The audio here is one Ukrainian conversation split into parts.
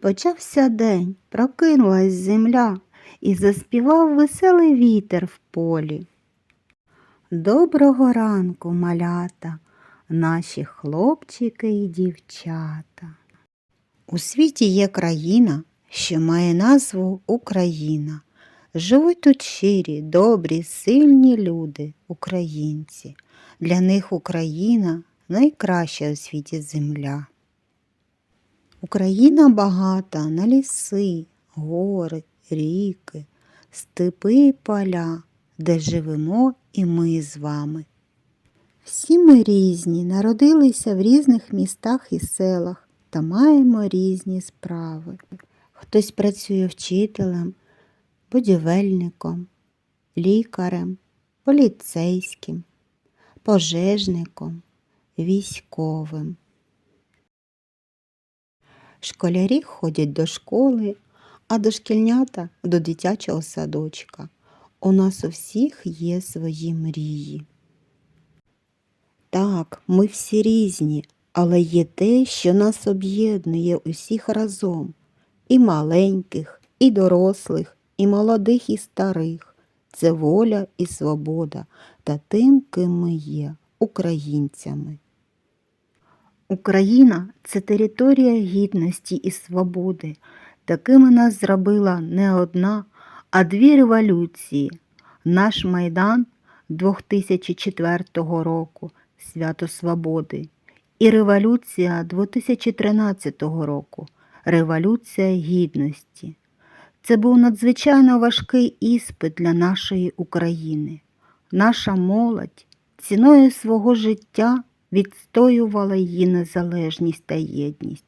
Почався день, прокинулась земля і заспівав веселий вітер в полі. Доброго ранку, малята, наші хлопчики і дівчата. У світі є країна, що має назву Україна. Живуть тут щирі, добрі, сильні люди, українці. Для них Україна найкраща у світі земля. Україна багата на ліси, гори, ріки, степи і поля, де живемо і ми з вами. Всі ми різні, народилися в різних містах і селах та маємо різні справи. Хтось працює вчителем, будівельником, лікарем, поліцейським, пожежником, військовим. Школярі ходять до школи, а дошкільнята до дитячого садочка. У нас у всіх є свої мрії. Так, ми всі різні, але є те, що нас об'єднує усіх разом і маленьких, і дорослих, і молодих, і старих. Це воля і свобода та тим, ким ми є, українцями. Україна це територія гідності і свободи. Такими нас зробила не одна, а дві революції. Наш Майдан 2004 року Свято Свободи і революція 2013 року Революція Гідності. Це був надзвичайно важкий іспит для нашої України. Наша молодь ціною свого життя відстоювала її незалежність та єдність.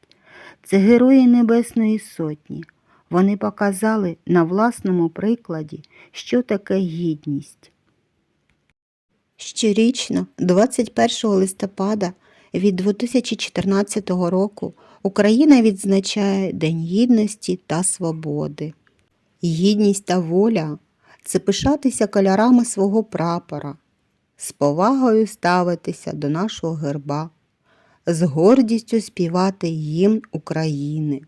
Це герої Небесної Сотні. Вони показали на власному прикладі, що таке гідність. Щорічно, 21 листопада від 2014 року, Україна відзначає День гідності та свободи. Гідність та воля це пишатися кольорами свого прапора, з повагою ставитися до нашого герба, з гордістю співати гімн України,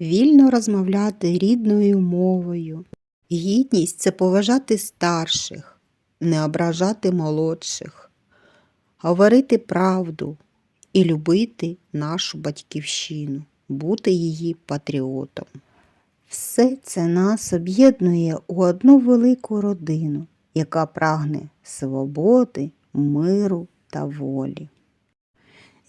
вільно розмовляти рідною мовою. Гідність це поважати старших, не ображати молодших, говорити правду і любити нашу батьківщину, бути її патріотом. Все це нас об'єднує у одну велику родину, яка прагне свободи, миру та волі.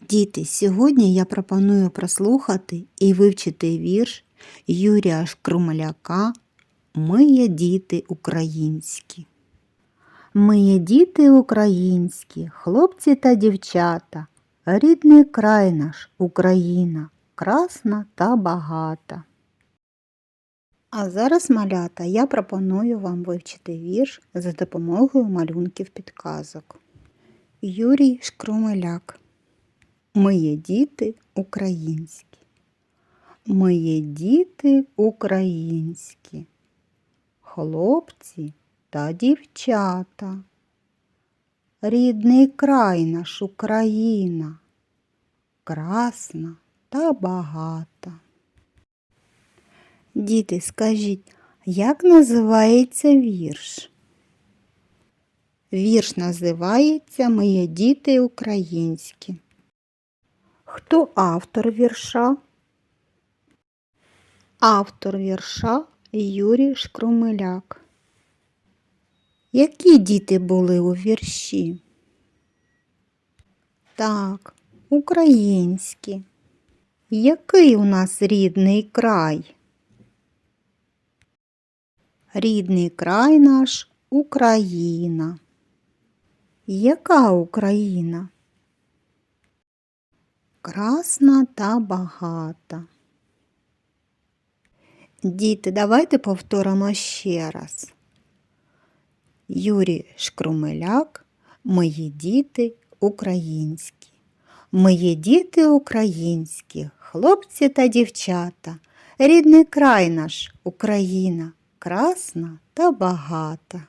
Діти, сьогодні я пропоную прослухати і вивчити вірш Юрія Шкрумаляка Ми є діти українські. Ми є діти українські, хлопці та дівчата, рідний край наш Україна, красна та багата. А зараз, малята, я пропоную вам вивчити вірш за допомогою малюнків підказок. Юрій Шкрумеляк. Ми є діти українські. Ми діти українські, хлопці та дівчата. Рідний край наш Україна, красна та багата. Діти, скажіть, як називається вірш? Вірш називається Моє діти українські. Хто автор вірша? Автор вірша Юрій Шкрумеляк. Які діти були у вірші? Так, українські. Який у нас рідний край? Рідний край наш Україна. Яка Україна? Красна та багата. Діти, давайте повторимо ще раз. Юрій Шкрумеляк, мої діти українські. Мої діти українські, хлопці та дівчата, рідний край наш Україна, красна та багата.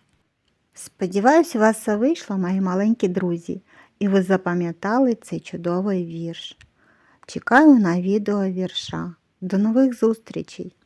Сподіваюсь, у вас все вийшло, мої маленькі друзі, і ви запам'ятали цей чудовий вірш. Чекаю на відео вірша. До нових зустрічей!